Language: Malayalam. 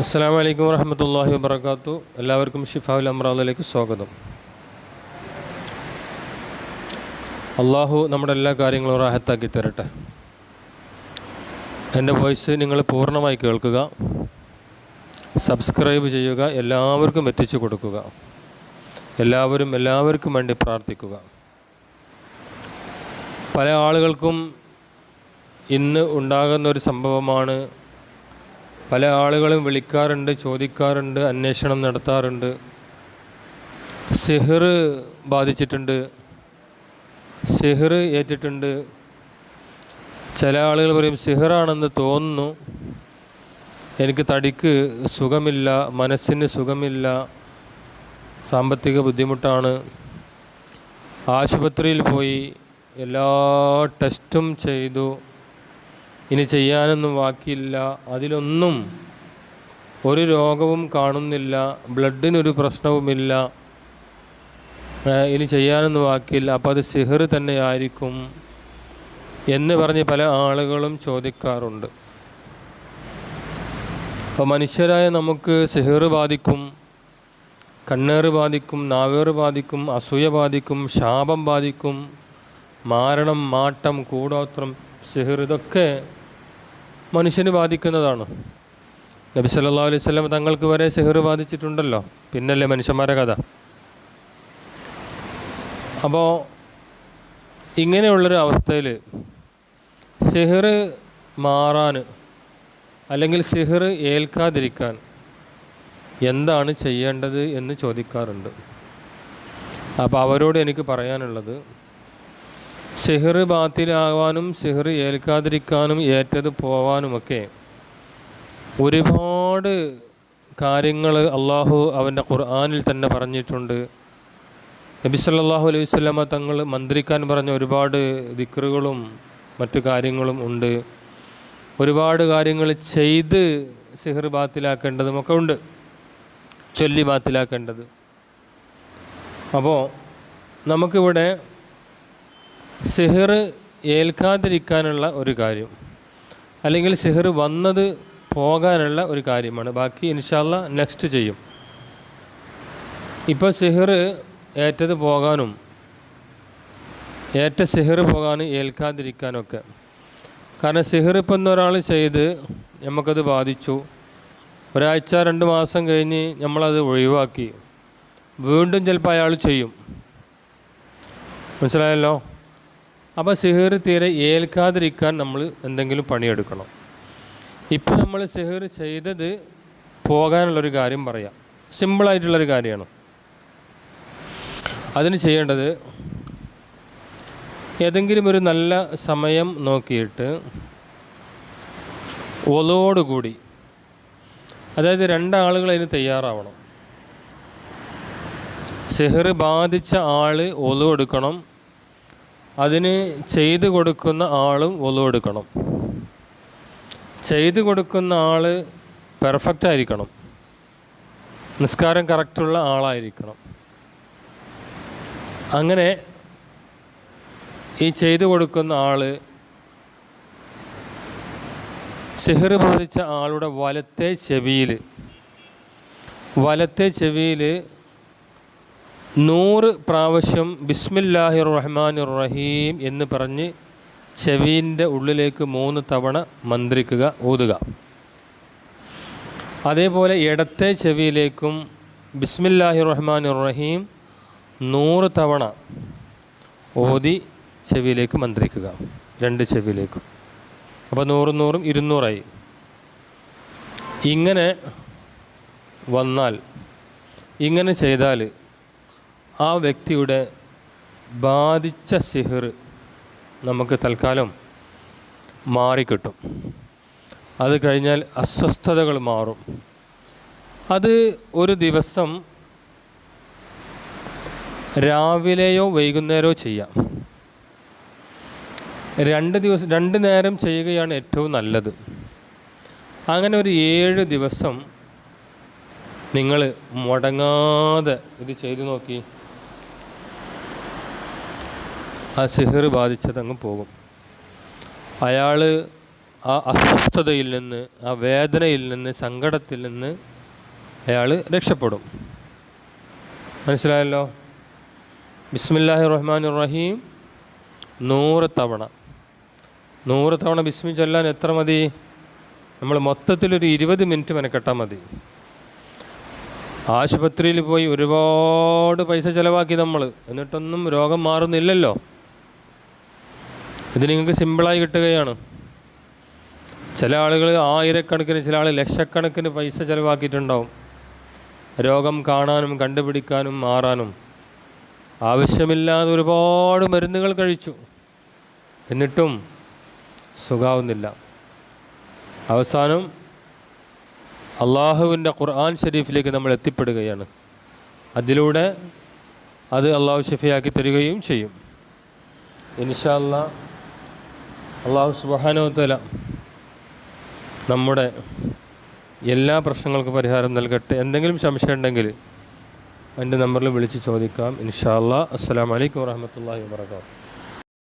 അസ്സാം വലൈക്കും വറഹമത്തല്ലാഹി വബർക്കാത്തു എല്ലാവർക്കും ഷിഫാവുൽ അമ്രാദിലേക്ക് സ്വാഗതം. അള്ളാഹു നമ്മുടെ എല്ലാ കാര്യങ്ങളും റാഹത്താക്കി തരട്ടെ. എന്റെ വോയിസ് നിങ്ങൾ പൂർണമായി കേൾക്കുക. സബ്സ്ക്രൈബ് ചെയ്യുക എല്ലാവർക്കും എത്തിച്ചു കൊടുക്കുക. എല്ലാവരും എല്ലാവർക്കും വേണ്ടി പ്രാർത്ഥിക്കുക. പല ആളുകൾക്കും ഇന്ന് ഉണ്ടാകുന്ന ഒരു സംഭവമാണ് പല ആളുകളും വിളിക്കാറുണ്ട് ചോദിക്കാറുണ്ട് അന്വേഷണം നടത്താറുണ്ട്. സിഹിർ ബാധിച്ചിട്ടുണ്ട്. സിഹിർ ഏറ്റിട്ടുണ്ട്. ചില ആളുകൾ പറയും സിഹിറാണെന്ന് തോന്നുന്നു. എനിക്ക് തടിക്ക് സുഖമില്ല മനസ്സിന് സുഖമില്ല സാമ്പത്തിക ബുദ്ധിമുട്ടാണ്. ആശുപത്രിയിൽ പോയി എല്ലാ ടെസ്റ്റും ചെയ്തു. ഇനി ചെയ്യാനൊന്നും ബാക്കിയില്ല അതിലൊന്നും ഒരു രോഗവും കാണുന്നില്ല. ബ്ലഡിനൊരു പ്രശ്നവുമില്ല. ഇനി ചെയ്യാനൊന്നും ബാക്കിയില്ല അപ്പോൾ അത് സിഹർ തന്നെയായിരിക്കും എന്ന് പറഞ്ഞ് പല ആളുകളും ചോദിക്കാറുണ്ട്. അപ്പോൾ മനുഷ്യരായ നമുക്ക് സിഹർ ബാധിക്കും കണ്ണേറ് ബാധിക്കും നാവേറ് ബാധിക്കും അസൂയ ബാധിക്കും ശാപം ബാധിക്കും മാരണം മാട്ടം കൂടോത്രം സിഹർ ഇതൊക്കെ മനുഷ്യന് ബാധിക്കുന്നതാണ്. നബി സല്ലാ അലൈഹി സ്വലം തങ്ങൾക്ക് വരെ സിഹിർ ബാധിച്ചിട്ടുണ്ടല്ലോ. പിന്നല്ലേ മനുഷ്യന്മാരെ കഥ. അപ്പോൾ ഇങ്ങനെയുള്ളൊരു അവസ്ഥയിൽ സിഹിർ മാറാൻ അല്ലെങ്കിൽ സിഹിർ ഏൽക്കാതിരിക്കാൻ എന്താണ് ചെയ്യേണ്ടത് എന്ന് ചോദിക്കാറുണ്ട്. അപ്പോൾ അവരോട് എനിക്ക് പറയാനുള്ളത് സിഹിർ ബാത്തിലാവാനും സിഹർ ഏൽക്കാതിരിക്കാനും ഏറ്റത് പോവാനുമൊക്കെ ഒരുപാട് കാര്യങ്ങൾ അള്ളാഹു അവന്റെ ഖുർആാനിൽ തന്നെ പറഞ്ഞിട്ടുണ്ട്. നബി സല്ലല്ലാഹു അലൈഹി വസല്ലമ തങ്ങൾ മന്ത്രിക്കാൻ പറഞ്ഞ ഒരുപാട് ദിക്റുകളും മറ്റു കാര്യങ്ങളും ഉണ്ട്. ഒരുപാട് കാര്യങ്ങൾ ചെയ്ത് സിഹർ ബാത്തിലാക്കേണ്ടതുമൊക്കെ ഉണ്ട്. ചൊല്ലി ബാത്തിലാക്കേണ്ടത്. അപ്പോൾ നമുക്കിവിടെ സിഹിർ ഏൽക്കാതിരിക്കാനുള്ള ഒരു കാര്യം. അല്ലെങ്കിൽ സിഹർ വന്നത് പോകാനുള്ള ഒരു കാര്യമാണ്. ബാക്കി ഇൻഷാല്ല നെക്സ്റ്റ് ചെയ്യും. ഇപ്പോൾ സിഹർ ഏറ്റത് പോകാനും ഏറ്റ സിഹർ പോകാനും ഏൽക്കാതിരിക്കാനൊക്കെ. കാരണം സിഹിർ ഇപ്പം ഒരാൾ ചെയ്ത് നമുക്കത് ബാധിച്ചു. ഒരാഴ്ച രണ്ട് മാസം കഴിഞ്ഞ് നമ്മളത് ഒഴിവാക്കി. വീണ്ടും ചിലപ്പോൾ അയാൾ ചെയ്യും. മനസ്സിലായല്ലോ? അപ്പോൾ സിഹിർ തീരെ ഏൽക്കാതിരിക്കാൻ നമ്മൾ എന്തെങ്കിലും പണിയെടുക്കണം. ഇപ്പോൾ നമ്മൾ സിഹിർ ചെയ്തത് പോകാനുള്ളൊരു കാര്യം പറയാം. സിമ്പിളായിട്ടുള്ളൊരു കാര്യമാണ്. അതിന് ചെയ്യേണ്ടത് ഏതെങ്കിലും ഒരു നല്ല സമയം നോക്കിയിട്ട് ഒലോടുകൂടി അതായത് രണ്ടാളുകൾ അതിന് തയ്യാറാവണം. സെഹർ ബാധിച്ച ആൾ ഒലു എടുക്കണം അതിന് ചെയ്തു കൊടുക്കുന്ന ആളും ഒലു എടുക്കണം ചെയ്തു കൊടുക്കുന്ന ആൾ പെർഫെക്റ്റ് ആയിരിക്കണം. നിസ്കാരം കറക്റ്റുള്ള ആളായിരിക്കണം. അങ്ങനെ ഈ ചെയ്തു കൊടുക്കുന്ന ആൾ സിഹർ ബാധിച്ച ആളുടെ വലത്തെ ചെവിയിൽ വലത്തെ ചെവിയിൽ നൂറ് പ്രാവശ്യം ബിസ്മില്ലാഹിർ റഹ്മാൻ റഹീം എന്ന് പറഞ്ഞ് ചെവീന്റെ ഉള്ളിലേക്ക് മൂന്ന് തവണ മന്ത്രിക്കുക ഓതുക. അതേപോലെ ഇടത്തെ ചെവിയിലേക്കും ബിസ്മില്ലാഹിർ റഹ്മാൻ റഹീം നൂറ് തവണ ഓതി ചെവിയിലേക്ക് മന്ത്രിക്കുക രണ്ട് ചെവിയിലേക്കും. അപ്പോൾ നൂറും നൂറും ഇരുന്നൂറായി. ഇങ്ങനെ വന്നാൽ ഇങ്ങനെ ചെയ്താൽ ആ വ്യക്തിയുടെ ബാധിച്ച സിഹിർ നമുക്ക് തൽക്കാലം മാറിക്കിട്ടും. അത് കഴിഞ്ഞാൽ അസ്വസ്ഥതകൾ മാറും. അത് ഒരു ദിവസം രാവിലെയോ വൈകുന്നേരമോ ചെയ്യാം. രണ്ട് ദിവസം രണ്ട് നേരം ചെയ്യുകയാണ് ഏറ്റവും നല്ലത്. അങ്ങനെ ഒരു ഏഴ് ദിവസം നിങ്ങൾ മുടങ്ങാതെ ഇത് ചെയ്തു നോക്കി ആ സിഹർ ബാധിച്ചതങ്ങ് പോകും. അയാൾ ആ അസ്വസ്ഥതയിൽ നിന്ന് ആ വേദനയിൽ നിന്ന് സങ്കടത്തിൽ നിന്ന് അയാൾ രക്ഷപ്പെടും. മനസ്സിലായല്ലോ? ബിസ്മില്ലാഹി റഹ്മാൻ റഹീം നൂറ് തവണ. നൂറ് തവണ ബിസ്മി ചൊല്ലാൻ എത്ര മതി? നമ്മൾ മൊത്തത്തിലൊരു ഇരുപത് മിനിറ്റ് മെനക്കെട്ടാൽ മതി. ആശുപത്രിയിൽ പോയി ഒരുപാട് പൈസ ചിലവാക്കി നമ്മൾ എന്നിട്ടൊന്നും രോഗം മാറുന്നില്ലല്ലോ. ഇത് നിങ്ങൾക്ക് സിമ്പിളായി കിട്ടുകയാണ്. ചില ആളുകൾ ആയിരക്കണക്കിന് ചില ആൾ ലക്ഷക്കണക്കിന് പൈസ ചിലവാക്കിയിട്ടുണ്ടാവും. രോഗം കാണാനും കണ്ടുപിടിക്കാനും മാറാനും. ആവശ്യമില്ലാതെ ഒരുപാട് മരുന്നുകൾ കഴിച്ചു. എന്നിട്ടും സുഖാവുന്നില്ല. അവസാനം അള്ളാഹുവിന്റെ ഖുർആൻ ഷരീഫിലേക്ക് നമ്മൾ എത്തിപ്പെടുകയാണ്. അതിലൂടെ അത് അള്ളാഹു ഷഫിയാക്കി തരികയും ചെയ്യും. ഇൻഷാല്ല അള്ളാഹു സുബാനോത്തല നമ്മുടെ എല്ലാ പ്രശ്നങ്ങൾക്കും പരിഹാരം നൽകട്ടെ. എന്തെങ്കിലും സംശയം ഉണ്ടെങ്കിൽ എന്റെ നമ്പറിൽ വിളിച്ച് ചോദിക്കാം. ഇൻഷാ അല്ലാ അസ്സലാമു അലൈക്കും വറഹമത്തല്ലാഹി വാബർക്കാത്തു